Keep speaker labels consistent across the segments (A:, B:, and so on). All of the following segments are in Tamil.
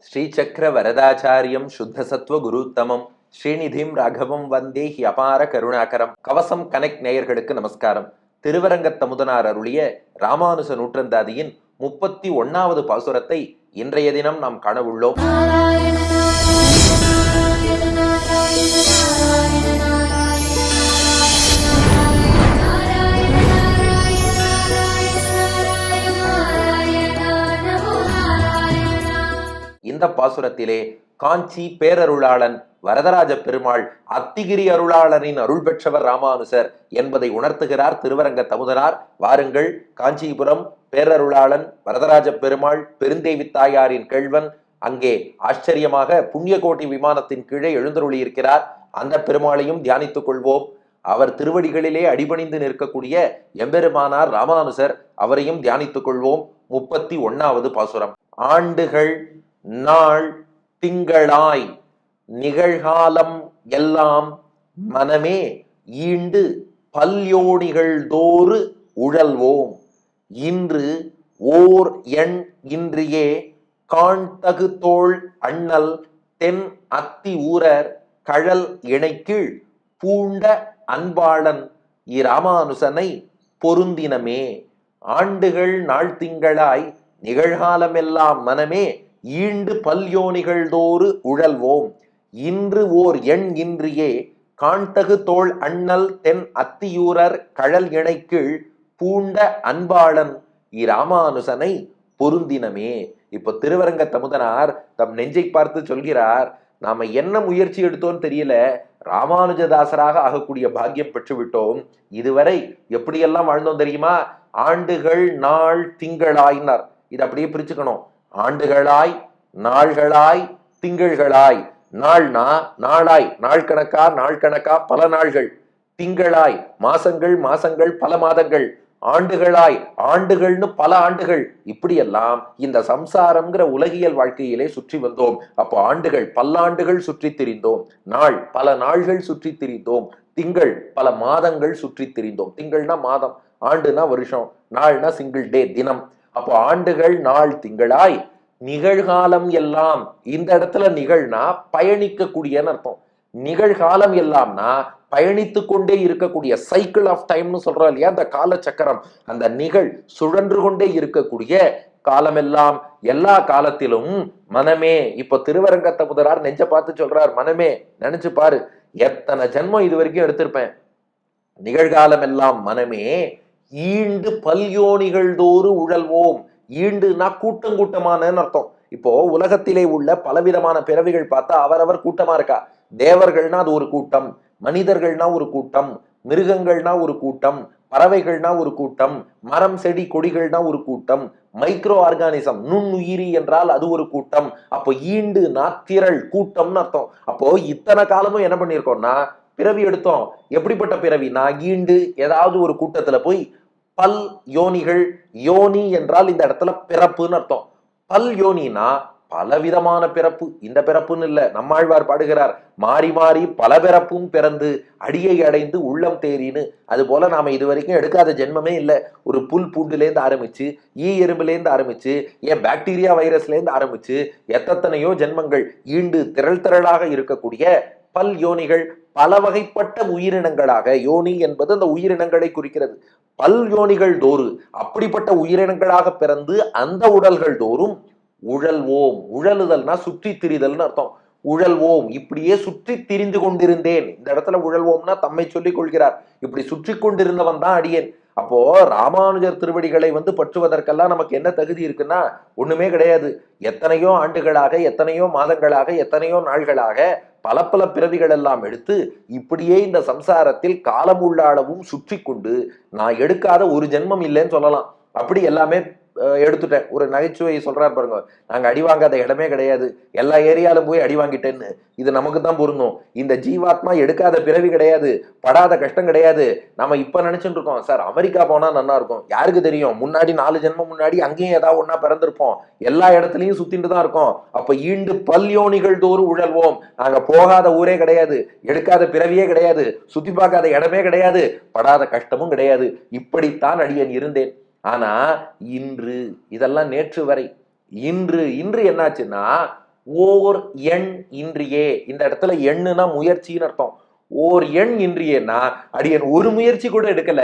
A: ஸ்ரீசக்கர வரதாச்சாரியம் சுத்த குருத்தமம். ஸ்ரீநிதிம் ராகவம் வந்தே ஹி அபார கருணாகரம். கவசம் கனெக்ட் நேயர்களுக்கு நமஸ்காரம். திருவரங்கத் தமுதனார் அருளிய ராமானுச நூற்றந்தாதியின் முப்பத்தி ஒன்னாவது பாசுரத்தை இன்றைய தினம் நாம் காணவுள்ளோம் இந்த பாசுரத்திலே காஞ்சி பேரருளாளன் வரதராஜ பெருமாள் அத்திகிரி அருளாளனின் அருள் பெற்றவர் ராமானுசர் என்பதை உணர்த்துகிறார் திருவரங்க தமுதனார் வாருங்கள் காஞ்சிபுரம் பேரருளாளன் வரதராஜ பெருமாள் பெருந்தேவி தாயாரின் கேள்வன் அங்கே ஆச்சரியமாக புண்ணியகோட்டி விமானத்தின் கீழே எழுந்தருளி இருக்கிறார் அந்த பெருமாளையும் தியானித்துக் கொள்வோம். அவர் திருவடிகளிலே அடிபணிந்து நிற்கக்கூடிய எம்பெருமானார் ராமானுசர் அவரையும் தியானித்துக் கொள்வோம். முப்பத்தி ஒன்னாவது பாசுரம். ஆண்டுகள் நாள் திங்களாய் நிகழ்காலம் எல்லாம் மனமே ஈண்டு பல்யோனிகள் தோறு உழல்வோம். இன்று ஓர் எண் இன்றியே காண்தகு தோள் அண்ணல் தென் அத்தி ஊரர் கழல் இணைக்கீழ் பூண்ட அன்பாளன் இராமானுசனை பொருந்தினமே. ஆண்டுகள் நாள் திங்களாய் நிகழ்காலமெல்லாம் மனமே ஈண்டு பல்யோனிகள் தோறு உழல்வோம். இன்று ஓர் எண் இன்றியே காண்டகு தோள் அண்ணல் தென் அத்தியூரர் கழல் இணைக்கீழ் பூண்ட அன்பாளன் இராமானுசனை பொருந்தினமே. இப்போ திருவரங்க தமுதனார் தம் நெஞ்சை பார்த்து சொல்கிறார் நாம என்ன முயற்சி எடுத்தோம்னு தெரியல? ராமானுஜதாசராக ஆகக்கூடிய பாக்கியம் பெற்று விட்டோம் இதுவரை எப்படியெல்லாம் வாழ்ந்தோம் தெரியுமா? ஆண்டுகள் நாள் திங்களாயினார். இது அப்படியே பிரிச்சுக்கணும். ஆண்டுகளாய் நாள்களாய் திங்கள்களாய். நாள்னா நாளாய். நாள் கணக்கா நாள் கணக்கா பல நாள்கள். திங்களாய். மாசங்கள் மாசங்கள் பல மாதங்கள். ஆண்டுகளாய். ஆண்டுகள்னு பல ஆண்டுகள். இப்படியெல்லாம் இந்த சம்சாரம்ங்கிற உலகியல் வாழ்க்கையிலே சுற்றி வந்தோம். அப்போ ஆண்டுகள் பல்லாண்டுகள் சுற்றி திரிந்தோம். நாள் பல நாள்கள் சுற்றி திரிந்தோம். திங்கள் பல மாதங்கள் சுற்றி திரிந்தோம். திங்கள்னா மாதம் ஆண்டுனா வருஷம் நாள்னா சிங்கிள் டே தினம். அப்போ ஆண்டுகள் நாள் திங்களாய் நிகழ்காலம் எல்லாம் இந்த இடத்துல நிகழ்னா பயணிக்கக்கூடியன்னு அர்த்தம். நிகழ்காலம் எல்லாம்னா பயணித்து கொண்டே இருக்கக்கூடிய சைக்கிள் ஆஃப் டைம்னு சொல்றோம் இல்லையா? அந்த கால சக்கரம் அந்த நிகழ் சுழன்று கொண்டே இருக்கக்கூடிய காலமெல்லாம் எல்லா காலத்திலும் மனமே இப்போ திருவரங்கத்தை முதலார் நெஞ்ச பார்த்து சொல்றார் மனமே நினைச்சு பாரு எத்தனை ஜென்மம் இது வரைக்கும் எடுத்திருப்பேன். நிகழ்காலம் எல்லாம் மனமே ஈண்டு பல்யோனிகள் தோறு உழல்வோம். ஈண்டுனா கூட்டம் கூட்டமானன்னு அர்த்தம். இப்போ உலகத்திலே உள்ள பலவிதமான பிறவிகள் பார்த்தா அவரவர் கூட்டமா இருக்கா? தேவர்கள்னா அது ஒரு கூட்டம் மனிதர்கள்னா ஒரு கூட்டம் மிருகங்கள்னா ஒரு கூட்டம் பறவைகள்னா ஒரு கூட்டம் மரம் செடி கொடிகள்னா ஒரு கூட்டம் மைக்ரோ ஆர்கானிசம் நுண்ணுயிரி என்றால் அது ஒரு கூட்டம். அப்போ ஈண்டு நாத்திரள் கூட்டம்னு அர்த்தம். அப்போ இத்தனை காலமும் என்ன பண்ணியிருக்கோம்னா பிறவி எடுத்தோம். எப்படிப்பட்ட பிறவி நான் ஈண்டு ஏதாவது ஒரு கூட்டத்துல போய் பல் யோனிகள் யோனி என்றால் இந்த இடத்துல பிறப்புன்னு அர்த்தம். பல் யோனினா பலவிதமான பிறப்பு. இந்த பிறப்புன்னு இல்லை நம்மாழ்வார் பாடுகிறார் மாறி மாறி பல பிறப்பும் பிறந்து அடியை அடைந்து உள்ளம் தேறின்னு. அது போல நாம இது வரைக்கும் எடுக்காத ஜென்மமே இல்லை. ஒரு புல் பூண்டுலேருந்து ஆரம்பிச்சு ஈ எறும்புலேருந்து ஆரம்பிச்சு ஏன் பாக்டீரியா வைரஸ்லேருந்து ஆரம்பிச்சு எத்தனையோ ஜென்மங்கள் ஈண்டு திரள் திரளாக இருக்கக்கூடிய பல் யோனிகள் பல வகைப்பட்ட உயிரினங்களாக யோனி என்பது அந்த உயிரினங்களை குறிக்கிறது. பல் யோனிகள் தோறு. அப்படிப்பட்ட உயிரினங்களாக பிறந்து அந்த உடல்கள் தோறும் உழல்வோம். உழலுதல்னா சுற்றி திரிதல்னு அர்த்தம். உழல்வோம். இப்படியே சுற்றி திரிந்து கொண்டிருந்தேன். இந்த இடத்துல உழல்வோம்னா தம்மை சொல்லிக் கொள்கிறார். இப்படி சுற்றி கொண்டிருந்தவன் தான் அடியேன். அப்போ ராமானுஜர் திருவடிகளை வந்து பற்றுவதற்கெல்லாம் நமக்கு என்ன தகுதி இருக்குன்னா ஒண்ணுமே கிடையாது. எத்தனையோ ஆண்டுகளாக எத்தனையோ மாதங்களாக எத்தனையோ நாள்களாக பல பல பிறவிகள் எல்லாம் எடுத்து இப்படியே இந்த சம்சாரத்தில் காலம் உள்ளாடவும் சுற்றி கொண்டு நான் எடுக்காத ஒரு ஜென்மம் இல்லைன்னு சொல்லலாம். அப்படி எல்லாமே எடுத்துட்டேன். ஒரு நகைச்சுவை சொல்றாரு பாருங்க. நாங்க அடி வாங்காத இடமே கிடையாது. எல்லா ஏரியாலும் போய் அடி வாங்கிட்டேன்னு. இது நமக்கு தான் பொருந்தும். இந்த ஜீவாத்மா எடுக்காத பிறவி கிடையாது. படாத கஷ்டம் கிடையாது. நம்ம இப்ப நினைச்சுட்டு இருக்கோம். சார் அமெரிக்கா போனா நல்லா இருக்கும். யாருக்கு தெரியும்? முன்னாடி நாலு ஜென்மம் முன்னாடி அங்கேயும் ஏதாவது ஒன்றா பிறந்திருப்போம். எல்லா இடத்துலயும் சுத்திட்டு தான் இருக்கோம். அப்ப ஈண்டு பல்யோனிகள் தோறும் உழல்வோம். நாங்க போகாத ஊரே கிடையாது. எடுக்காத பிறவியே கிடையாது. சுத்தி பார்க்காத இடமே கிடையாது. படாத கஷ்டமும் கிடையாது. இப்படித்தான் அடியன் இருந்தேன். ஆனா இன்று இதெல்லாம் நேற்று வரை. இன்று இன்று என்னாச்சுன்னா ஓர் எண் இன்றியே. இந்த இடத்துல எண்ணுனா முயற்சின்னு அர்த்தம். ஓர் எண் இன்றியேன்னா அடியன் ஒரு முயற்சி கூட எடுக்கல.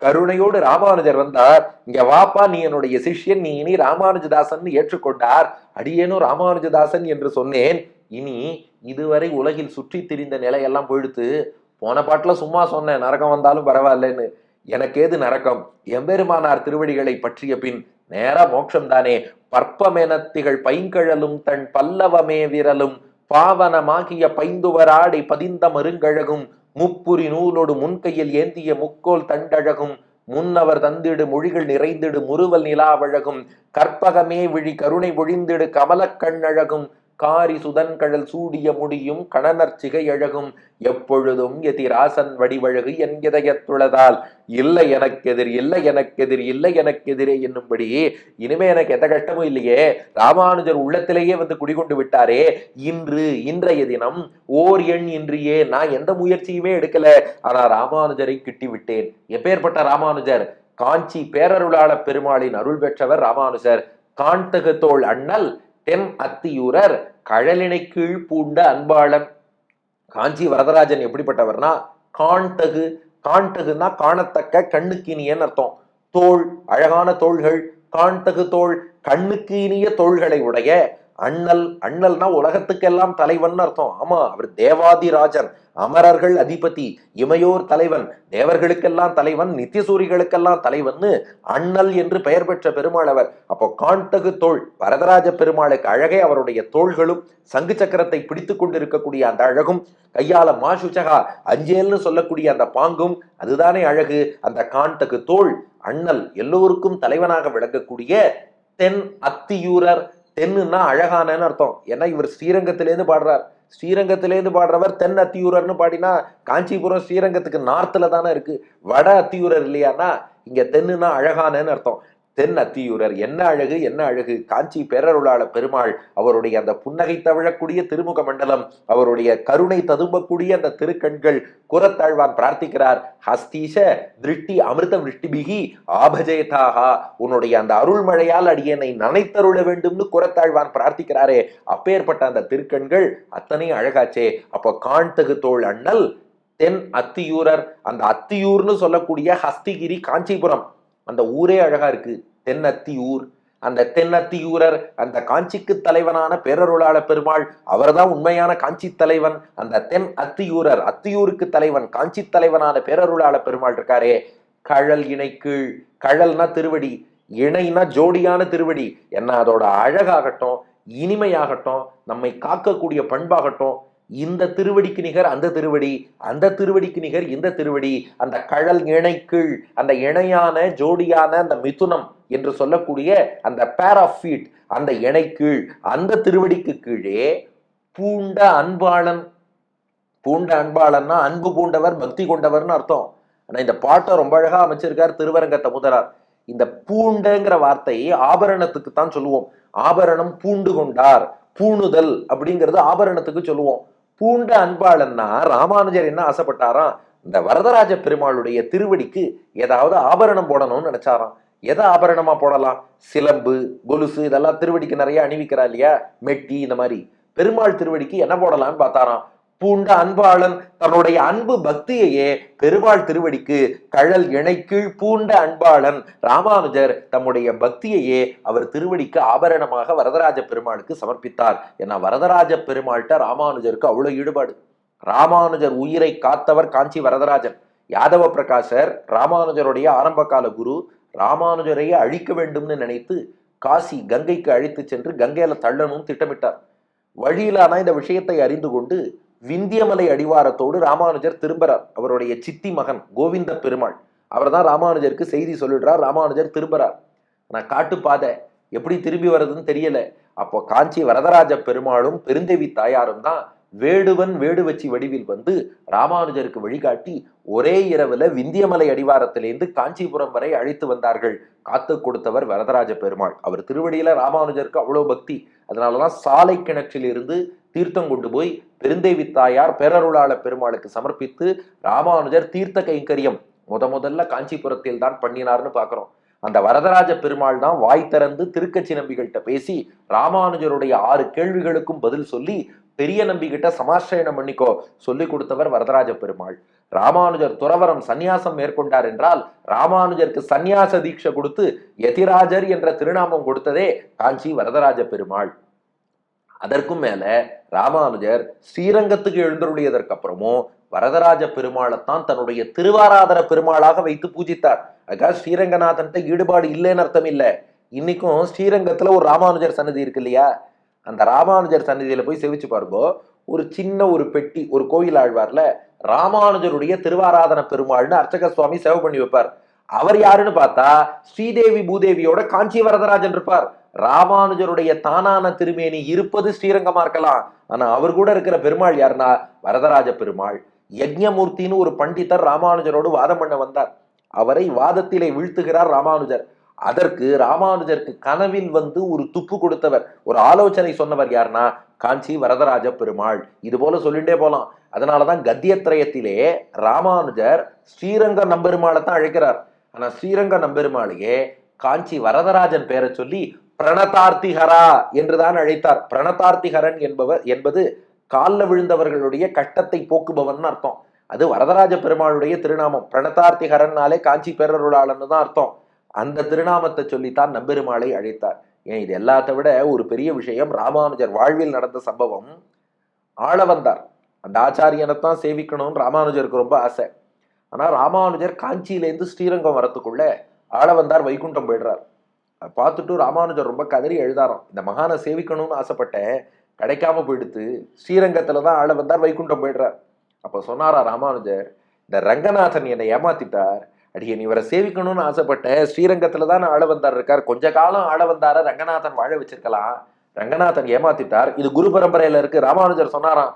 A: கருணையோடு ராமானுஜர் வந்தார். இங்க வாப்பா நீ என்னுடைய சிஷ்யன் நீ இனி ராமானுஜதாசன் ஏற்றுக்கொண்டார். அடியேனும் ராமானுஜதாசன் என்று சொன்னேன். இனி இதுவரை உலகில் சுற்றி திரிந்த நிலையெல்லாம் போயிடுத்து போன பாட்டுல சும்மா சொன்னேன் நரகம் வந்தாலும் பரவாயில்லன்னு. எனக்கு ஏது நரக்கம் எம்பெருமானார் திருவடிகளை பற்றிய பின் நேரா மோட்சம்தானே பற்பமெனத்திகள் பைங்கழலும் தன் பல்லவமே விரலும். பாவனமாகிய பைந்துவராடை பதிந்த மருங்கழகும். முப்புரி நூலோடு முன்கையில் ஏந்திய முக்கோல் தண்டழகும். முன்னவர் தந்திடு மொழிகள் நிறைந்திடு முறுவல் நிலாவழகும். கற்பகமே விழி கருணை ஒழிந்திடு கமலக்கண்ணழகும் காரி சுதன்கழல் சூடிய முடியும் கணனர் சிகையழகும் எப்பொழுதும் எதிராசன் வடிவழகு என் இதயத்துளதால். இல்லை எனக்கெதிர் இல்லை எனக்கெதிர் இல்லை எனக்கெதிரே என்னும்படி. இனிமே எனக்கு எந்த கஷ்டமும் இல்லையே. ராமானுஜர் உள்ளத்திலேயே வந்து குடிகொண்டு விட்டாரே. இன்று இன்றைய தினம் ஓர் எண் இன்றியே நான் எந்த முயற்சியுமே எடுக்கல. ஆனா ராமானுஜரை கிட்டி விட்டேன் எப்பேற்பட்ட ராமானுஜர்? காஞ்சி பேரருளாள பெருமாளின் அருள் பெற்றவர் ராமானுஜர். காண்டகு அண்ணல் தென் அத்தியூரர் கழலினை கீழ் பூண்ட அன்பாளன். காஞ்சி வரதராஜன் எப்படிப்பட்டவர்னா காண்டகு காண்டகுன்னா காணத்தக்க கண்ணுக்கு இனியன்னு அர்த்தம். தோள் அழகான தோள்கள் காண்டகு தோள் கண்ணுக்கு இனிய தோள்களை உடைய அண்ணல் அண்ணல்னா உலகத்துக்கெல்லாம் தலைவன் அர்த்தம். ஆமா அவர் தேவாதிராஜன் அமரர்கள் அதிபதி இமையோர் தலைவன் தேவர்களுக்கெல்லாம் தலைவன் நித்தியசூரிகளுக்கெல்லாம் தலைவன்னு அண்ணல் என்று பெயர் பெற்ற பெருமாள் அவர். அப்போ காண்டகு தோள் வரதராஜ பெருமாளுக்கு அழகே அவருடைய தோள்களும் சங்கு சக்கரத்தை பிடித்து கொண்டிருக்கக்கூடிய அந்த அழகும் கையால மாசுச்சகா அஞ்சேல்னு சொல்லக்கூடிய அந்த பாங்கும் அதுதானே அழகு. அந்த காண்டகு தோள் அண்ணல் எல்லோருக்கும் தலைவனாக விளங்கக்கூடிய தென் அத்தியூரர் தென்னுன்னா அழகானன்னு அர்த்தம். ஏன்னா இவர் ஸ்ரீரங்கத்திலேருந்து பாடுறார். ஸ்ரீரங்கத்திலேருந்து பாடுறவர் தென் அத்தியூரர்னு பாடினா காஞ்சிபுரம் ஸ்ரீரங்கத்துக்கு நார்த்தில் தானே இருக்குது வட அத்தியூரர் இல்லையானா இங்கே தென்னுனா அழகானன்னு அர்த்தம். தென் அத்தியூரர். என்ன அழகு என்ன அழகு? காஞ்சி பேரருளாள பெருமாள் அவருடைய அந்த புன்னகை தவிழக்கூடிய திருமுக மண்டலம் அவருடைய கருணை ததும்பக்கூடிய அந்த திருக்கண்கள் குரத்தாழ்வான் பிரார்த்திக்கிறார். ஹஸ்தீஷ திருஷ்டி அமிர்த விஷ்டிபிகி ஆபஜேதாகா உன்னுடைய அந்த அருள்மழையால் அடியனை நனைத்தருள வேண்டும்னு குரத்தாழ்வான் பிரார்த்திக்கிறாரே. அப்பேற்பட்ட அந்த திருக்கண்கள் அத்தனை அழகாச்சே. அப்போ காண்தகு தோல் அண்ணல் தென் அத்தியூரர். அந்த அத்தியூர்னு சொல்லக்கூடிய ஹஸ்திகிரி காஞ்சிபுரம். அந்த ஊரே அழகா இருக்கு. தென்னத்தியூர். அந்த தென்னத்தியூரர் அந்த காஞ்சிக்கு தலைவனான பேரருளாள பெருமாள் அவர்தான் உண்மையான காஞ்சி தலைவன். அந்த தென் அத்தியூரர் அத்தியூருக்கு தலைவன் காஞ்சி தலைவனான பேரருளாள பெருமாள் இருக்காரே. கழல் இணை கீழ் கழல்னா திருவடி இணைனா ஜோடியான திருவடி. என்ன அதோட அழகாகட்டும் இனிமையாகட்டும் நம்மை காக்கக்கூடிய பண்பாகட்டும் இந்த திருவடிக்கு நிகர் அந்த திருவடி அந்த திருவடிக்கு நிகர் இந்த திருவடி அந்த கழல் இணைக்குள் அந்த இணையான ஜோடியான அந்த மிதுனம் என்று சொல்லக்கூடிய அந்த பேர் ஆஃப் ஃபீட் அந்த இணைக்கீழ் அந்த திருவடிக்கு கீழே பூண்ட அன்பாளன் பூண்ட அன்பாளன்னா அன்பு பூண்டவர் பக்தி கொண்டவர்னு அர்த்தம். ஆனா இந்த பாட்டை ரொம்ப அழகா அமைச்சிருக்கார் திருவரங்கத்தை முதலார். இந்த பூண்டங்கிற வார்த்தை ஆபரணத்துக்கு தான் சொல்லுவோம். ஆபரணம் பூண்டு கொண்டார் பூணுதல் அப்படிங்கிறது ஆபரணத்துக்கு சொல்லுவோம். பூண்ட அன்பாளன்னா ராமானுஜர் என்ன ஆசைப்பட்டாராம்? இந்த வரதராஜ பெருமாளுடைய திருவடிக்கு ஏதாவது ஆபரணம் போடணும்னு நினைச்சாராம். எதை ஆபரணமா போடலாம்? சிலம்பு கொலுசு இதெல்லாம் திருவடிக்கு நிறைய அணிவிக்கிறா இல்லையா? மெட்டி இந்த மாதிரி. பெருமாள் திருவடிக்கு என்ன போடலாம்னு பார்த்தாராம். பூண்ட அன்பாளன் தன்னுடைய அன்பு பக்தியையே பெருமாள் திருவடிக்கு கழல் இணைக்கீழ் பூண்ட அன்பாளன் ராமானுஜர் தம்முடைய பக்தியையே அவர் திருவடிக்கு ஆபரணமாக வரதராஜ பெருமாளுக்கு சமர்ப்பித்தார். ஏன்னா வரதராஜ பெருமாள்கிட்ட ராமானுஜருக்கு அவ்வளவு ஈடுபாடு. ராமானுஜர் உயிரை காத்தவர் காஞ்சி வரதராஜன். யாதவ பிரகாசர் ராமானுஜருடைய ஆரம்ப கால குரு ராமானுஜரையே அழிக்க வேண்டும்னு நினைத்து காசி கங்கைக்கு அழைத்து சென்று கங்கையில தள்ளணும்னு திட்டமிட்டார். வழியிலான இந்த விஷயத்தை அறிந்து கொண்டு விந்தியமலை அடிவாரத்தோடு ராமானுஜர் திரும்புறார். அவருடைய சித்தி மகன் கோவிந்த பெருமாள். அவர் தான் ராமானுஜருக்கு செய்தி சொல்லிடுறார் ராமானுஜர் திரும்புறார். ஆனால் காட்டுப்பாதை எப்படி திரும்பி வர்றதுன்னு தெரியல. அப்போ காஞ்சி வரதராஜ பெருமாளும் பெருந்தேவி தாயாரும் தான் வேடுவன் வேடுவச்சி வடிவில் வந்து ராமானுஜருக்கு வழிகாட்டி ஒரே இரவுல விந்தியமலை அடிவாரத்திலேருந்து காஞ்சிபுரம் வரை அழைத்து வந்தார்கள். காத்து கொடுத்தவர் வரதராஜ பெருமாள். அவர் திருவடியில ராமானுஜருக்கு அவ்வளவு பக்தி. அதனாலதான் சாலை கிணற்றில் இருந்து தீர்த்தம் கொண்டு போய் பெருந்தேவி தாயார் பேரருளாள பெருமாளுக்கு சமர்ப்பித்து ராமானுஜர் தீர்த்த கைங்கரியம் முத முதல்ல காஞ்சிபுரத்தில் தான் பண்ணினார்னு பார்க்குறோம் அந்த வரதராஜ பெருமாள் தான் வாய் திறந்து திருக்கச்சி நம்பிகள்கிட்ட பேசி ராமானுஜருடைய ஆறு கேள்விகளுக்கும் பதில் சொல்லி பெரிய நம்பிக்கிட்ட சமாசிரயணம் பண்ணிக்கோ சொல்லிக் கொடுத்தவர் வரதராஜ பெருமாள். ராமானுஜர் துறவரம் சந்நியாசம் மேற்கொண்டார் என்றால் ராமானுஜருக்கு சந்நியாச தீட்சை கொடுத்து யதிராஜர் என்ற திருநாமம் கொடுத்ததே காஞ்சி வரதராஜ பெருமாள். அதற்கும் மேல ராமானுஜர் ஸ்ரீரங்கத்துக்கு எழுந்தருளியதற்கு அப்புறமும் வரதராஜ பெருமாளைத்தான் தன்னுடைய திருவாராதன பெருமாளாக வைத்து பூஜித்தார். அதுக்காக ஸ்ரீரங்கநாதன்ட்ட ஈடுபாடு இல்லைன்னு அர்த்தம் இல்லை. இன்னைக்கும் ஸ்ரீரங்கத்துல ஒரு ராமானுஜர் சன்னதி இருக்கு இல்லையா? அந்த ராமானுஜர் சன்னதியில போய் செவிச்சு பாருங்கோ ஒரு சின்ன ஒரு பெட்டி ஒரு கோயில் ஆழ்வார்ல ராமானுஜருடைய திருவாராதன பெருமாள்னு அர்ச்சக சுவாமி சேவை பண்ணி வைப்பார். அவர் யாருன்னு பார்த்தா ஸ்ரீதேவி பூதேவியோட காஞ்சி வரதராஜன் இருப்பார். ராமானுஜருடைய தானான திருமேனி இருப்பது ஸ்ரீரங்கமா இருக்கலாம். ஆனா அவர் கூட இருக்கிற பெருமாள் யாருன்னா வரதராஜ பெருமாள். யஜ்ஞமூர்த்தின்னு ஒரு பண்டிதர் ராமானுஜரோடு வாதம் பண்ண வந்தார். அவரை வாதத்திலே வீழ்த்துகிறார் ராமானுஜர். அதற்கு ராமானுஜருக்கு கனவில் வந்து ஒரு துப்பு கொடுத்தவர் ஒரு ஆலோசனை சொன்னவர் யாருன்னா காஞ்சி வரதராஜ பெருமாள். இது போல சொல்லிட்டே போலாம். அதனாலதான் கத்தியத்திரயத்திலே ராமானுஜர் ஸ்ரீரங்க நம்பெருமாளை தான் அழைக்கிறார். ஆனா ஸ்ரீரங்க நம்பெருமாளையே காஞ்சி வரதராஜன் பெயரை சொல்லி பிரணதார்த்திகரா என்றுதான் அழைத்தார். பிரணதார்த்திகரன் என்பவர் என்பது காலில் விழுந்தவர்களுடைய கஷ்டத்தை போக்குபவன் அர்த்தம். அது வரதராஜ பெருமாளுடைய திருநாமம். பிரணதார்த்திகரன்னாலே காஞ்சி பேரருளாளன்னு தான் அர்த்தம். அந்த திருநாமத்தை சொல்லித்தான் நம்பெருமாளை அழைத்தார். ஏன் இது எல்லாத்த விட ஒரு பெரிய விஷயம். ராமானுஜர் வாழ்வில் நடந்த சம்பவம். ஆள வந்தார். அந்த ஆச்சாரியனைத்தான் சேவிக்கணும்னு ராமானுஜருக்கு ரொம்ப ஆசை. ஆனால் ராமானுஜர் காஞ்சியிலேருந்து ஸ்ரீரங்கம் வரத்துக்குள்ள ஆள வந்தார் வைகுண்டம் போயிடுறார். அதை பார்த்துட்டு ராமானுஜர் ரொம்ப கதறி எழுதாராம். இந்த மகானை சேவிக்கணும்னு ஆசைப்பட்டேன். கிடைக்காம போயிடுத்து. ஸ்ரீரங்கத்தில் தான் ஆள வந்தார் வைகுண்டம் போயிடுறார். அப்போ சொன்னாரா ராமானுஜர் இந்த ரங்கநாதன் என்னை ஏமாத்திட்டார். அடியன் இவரை சேவிக்கணும்னு ஆசைப்பட்டேன் ஸ்ரீரங்கத்தில் தான் ஆள வந்தார் இருக்கார். கொஞ்ச காலம் ஆள வந்தார ரங்கநாதன் வாழ வச்சிருக்கலாம். ரங்கநாதன் ஏமாத்திட்டார். இது குரு பரம்பரையில் இருக்கு. ராமானுஜர் சொன்னாராம்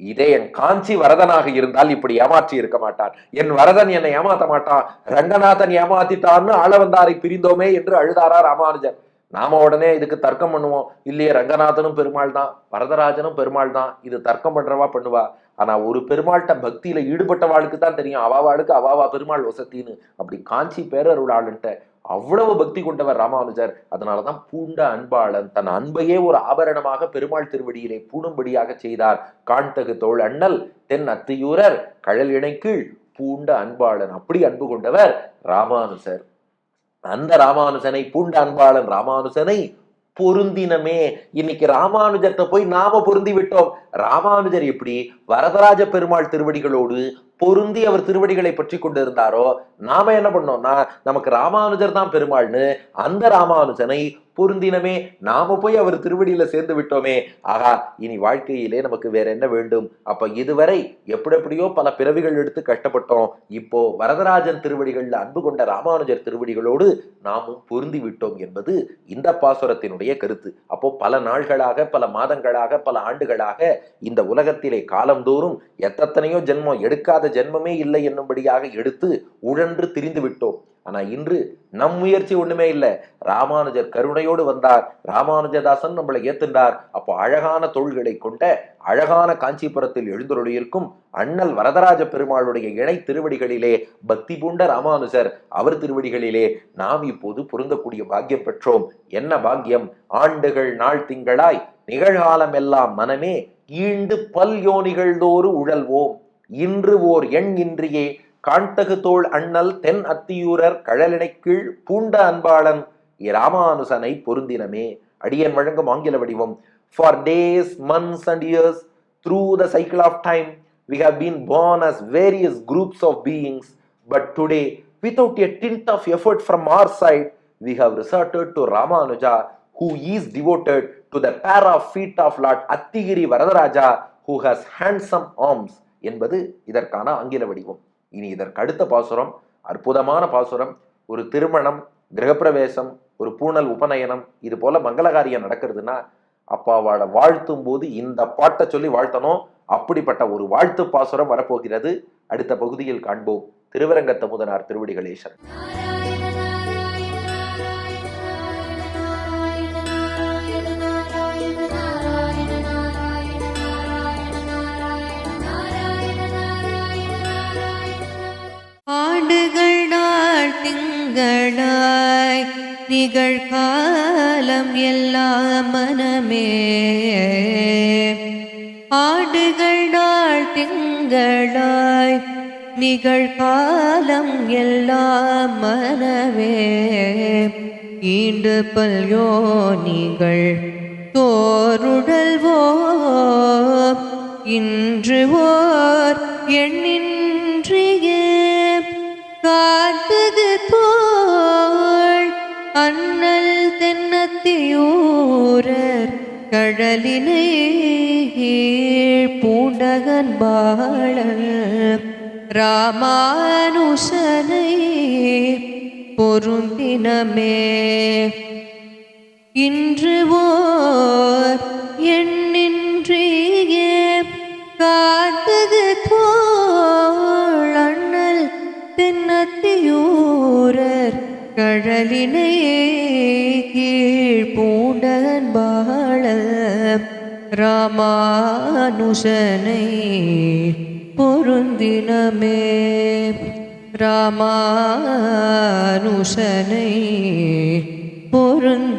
A: இதே என் காஞ்சி வரதனாக இருந்தால் இப்படி ஏமாற்றி இருக்க மாட்டான். என் வரதன் என்னை ஏமாத்த மாட்டான். ரங்கநாதன் ஏமாத்திட்டான்னு ஆள வந்தாரை பிரிந்தோமே என்று அழுதாரா ராமானுஜர். நாம உடனே இதுக்கு தர்க்கம் பண்ணுவோம். இல்லையே ரங்கநாதனும் பெருமாள் தான் வரதராஜனும் பெருமாள் தான் இது தர்க்கம் பண்றவா பண்ணுவா? ஆனா ஒரு பெருமாள்கிட்ட பக்தியில ஈடுபட்டவாளுக்கு தான் தெரியும். அவாவாளுக்கு அவாவா பெருமாள் வசத்தின்னு. அப்படி காஞ்சி பேரருளாளுன்ட்ட அவ்வளவு பக்தி கொண்டவர் ராமானுஜர். அதனாலதான் பூண்ட அன்பாளன் தன் அன்பையே ஒரு ஆபரணமாக பெருமாள் திருவடியிலே பூணும்படியாக செய்தார். காண்தகு தோல் அண்ணல் தென் அத்தியூரர் கழல் இணைக்கீழ் பூண்ட அன்பாளன். அப்படி அன்பு கொண்டவர் ராமானுஜர். அந்த ராமானுஜனை பூண்ட அன்பாளன் ராமானுஜனை பொருந்தினமே. இன்னைக்கு ராமானுஜத்தை போய் நாம பொருந்தி விட்டோம். ராமானுஜர் எப்படி வரதராஜ பெருமாள் திருவடிகளோடு பொருந்தி அவர் திருவடிகளை பற்றி கொண்டிருந்தாரோ நாம என்ன பண்ணோம்னா நமக்கு ராமானுஜர் தான் பெருமாள்னு அந்த ராமானுஜனை பொருந்தினமே நாம போய் அவர் திருவடியில சேர்ந்து விட்டோமே. ஆகா இனி வாழ்க்கையிலே நமக்கு வேற என்ன வேண்டும்? அப்ப இதுவரை எப்படி எப்படியோ பல பிறவிகள் எடுத்து கஷ்டப்பட்டோம். இப்போ வரதராஜன் திருவடிகள்ல அன்பு கொண்ட ராமானுஜர் திருவடிகளோடு நாமும் பொருந்தி விட்டோம் என்பது இந்த பாசுரத்தினுடைய கருத்து. அப்போ பல நாள்களாக பல மாதங்களாக பல ஆண்டுகளாக இந்த உலகத்திலே காலந்தோறும் எத்தனையோ ஜென்மம் எடுக்காத ஜென்மமே இல்லை என்னும்படியாக எடுத்து உழன்று திரிந்து விட்டோம். ஆனா இன்று நம் முயற்சி ஒண்ணுமே இல்லை. ராமானுஜர் கருணையோடு வந்தார். ராமானுஜதாசன் நம்மளை ஏத்துண்டார் அப்போ அழகான தொழில்களை கொண்ட அழகான காஞ்சிபுரத்தில் எழுந்தருளியிருக்கும் அண்ணல் வரதராஜ பெருமாளுடைய இணை திருவடிகளிலே பக்தி பூண்ட ராமானுஜர் அவர் திருவடிகளிலே நாம் இப்போது பொருந்தக்கூடிய பாக்கியம் பெற்றோம். என்ன பாக்கியம்? ஆண்டுகள் நாள் திங்களாய் நிகழ்காலம் எல்லாம் மனமே ஈண்டு பல் யோனிகள் தோறு உழல்வோம். இன்று ஓர் எண் இன்றியே காண்தகு தோள் அண்ணல் தென் அத்தியூரர் கழலினைக்கீழ் பூண்ட அன்பாளன் இராமானுசனை பொருந்தினமே. அடியன் வழங்கும் ஆங்கில வடிவம். For days months and years through the cycle of time we have been born as various groups of beings but today without a tint of effort from our side we have resorted to Ramanuja who is devoted to the pair of feet of Lord Athigiri Varadaraja who has handsome arms என்பது இதற்கான ஆங்கில வடிவம். இனி இதற்கு அடுத்த பாசுரம் அற்புதமான பாசுரம். ஒரு திருமணம் கிரகப்பிரவேசம் ஒரு பூணல் உபநயனம் இது போல மங்களகாரியம் நடக்கிறதுனா அப்பாவோட வாழ்த்தும் போது இந்த பாட்டை சொல்லி வாழ்த்தணும். அப்படிப்பட்ட ஒரு வாழ்த்து பாசுரம் வரப்போகிறது. அடுத்த பகுதியில் காண்போம். திருவரங்கத்த முதனார் திருவடிகளேசன்.
B: நிகழ்காலம் எல்லாம் மனமே. ஆடுகள் நாள் திங்களாய் நிகழ்காலம் எல்லாம் மனவே ஈண்டு பல்யோ நீங்கள் தோருடல்வோ இன்று ஓர் எண்ணின் தென்னத்தியூரர் பூண்டகன் பாழல் ராமானுசனை பொருந்தினமே. இன்று ஓர் என் ராமானுஷனை பொருந்தினமே. ராமானுஷனை பொருந்தினமே.